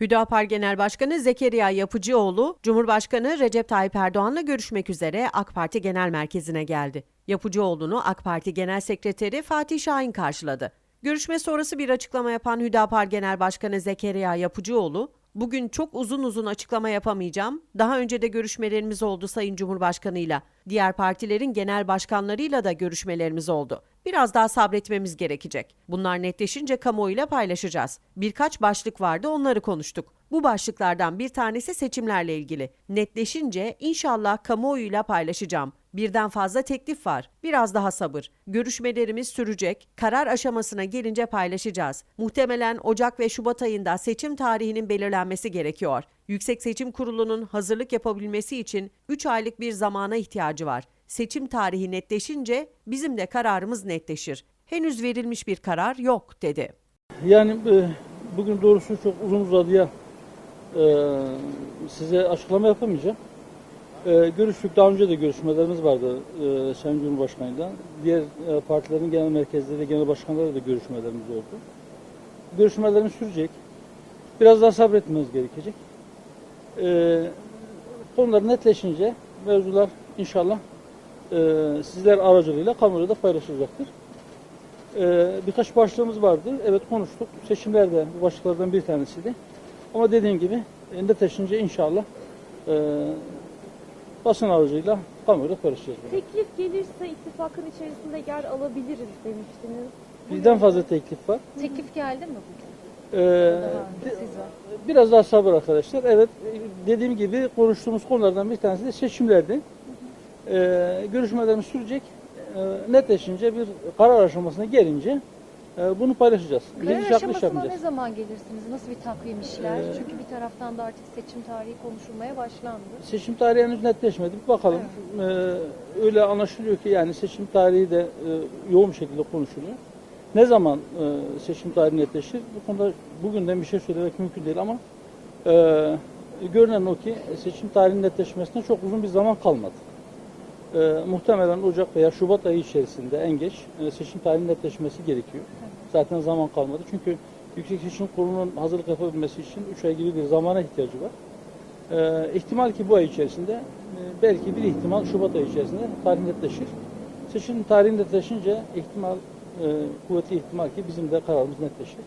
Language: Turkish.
Hüdapar Genel Başkanı Zekeriya Yapıcıoğlu, Cumhurbaşkanı Recep Tayyip Erdoğan'la görüşmek üzere AK Parti Genel Merkezi'ne geldi. Yapıcıoğlu'nu AK Parti Genel Sekreteri Fatih Şahin karşıladı. Görüşme sonrası bir açıklama yapan Hüdapar Genel Başkanı Zekeriya Yapıcıoğlu, Bugün çok uzun uzun açıklama yapamayacağım. Daha önce de görüşmelerimiz oldu Sayın Cumhurbaşkanıyla. Diğer partilerin genel başkanlarıyla da görüşmelerimiz oldu. Biraz daha sabretmemiz gerekecek. Bunlar netleşince kamuoyuyla paylaşacağız. Birkaç başlık vardı onları konuştuk. Bu başlıklardan bir tanesi seçimlerle ilgili. Netleşince inşallah kamuoyuyla paylaşacağım. Birden fazla teklif var. Biraz daha sabır. Görüşmelerimiz sürecek. Karar aşamasına gelince paylaşacağız. Muhtemelen Ocak ve Şubat ayında seçim tarihinin belirlenmesi gerekiyor. Yüksek Seçim Kurulu'nun hazırlık yapabilmesi için 3 aylık bir zamana ihtiyacı var. Seçim tarihi netleşince bizim de kararımız netleşir. Henüz verilmiş bir karar yok dedi. Yani e, bugün doğrusu çok uzun uzadıya e, size açıklama yapamayacağım. E, görüştük, daha önce de görüşmelerimiz vardı e, Sayın Cumhurbaşkanı'yla. Diğer e, partilerin genel merkezleri genel başkanları da görüşmelerimiz oldu. Görüşmelerimiz sürecek. Biraz daha sabretmemiz gerekecek. E, konular netleşince mevzular inşallah e, sizler aracılığıyla kamuoyuyla da paylaşılacaktır. Ee, birkaç başlığımız vardı. Evet konuştuk. Seçimler de bu başlıklardan bir tanesiydi. Ama dediğim gibi e, netleşince inşallah e, basın aracıyla kamuoyuyla paylaşacağız. bunu. Teklif gelirse ittifakın içerisinde yer alabiliriz demiştiniz. Birden fazla teklif var. Teklif geldi mi bugün? Ee, Daha de- siz var. biraz daha sabır arkadaşlar. Evet e, dediğim gibi konuştuğumuz konulardan bir tanesi de seçimlerdi. Ee, görüşmelerimiz sürecek. Ee, netleşince bir karar aşamasına gelince e, bunu paylaşacağız. Karar aşamasına yapmayacağız. ne zaman gelirsiniz? Nasıl bir takvim işler? Ee, Çünkü bir taraftan da artık seçim tarihi konuşulmaya başlandı. Seçim tarihi henüz netleşmedi. Bir Bakalım. Ee, öyle anlaşılıyor ki yani seçim tarihi de e, yoğun bir şekilde konuşuluyor. Ne zaman e, seçim tarihi netleşir? Bu konuda bugünden bir şey söylemek mümkün değil ama e, görünen o ki seçim tarihinin netleşmesine çok uzun bir zaman kalmadı. E, muhtemelen Ocak veya Şubat ayı içerisinde en geç e, seçim tarihinin netleşmesi gerekiyor. Zaten zaman kalmadı. Çünkü Yüksek Seçim Kurulu'nun hazırlık yapabilmesi için 3 ay gibi bir zamana ihtiyacı var. Ee, ihtimal ki bu ay içerisinde, e, belki bir ihtimal Şubat ayı içerisinde tarih netleşir. Seçim tarihi netleşince ihtimal, e, kuvvetli ihtimal ki bizim de kararımız netleşir.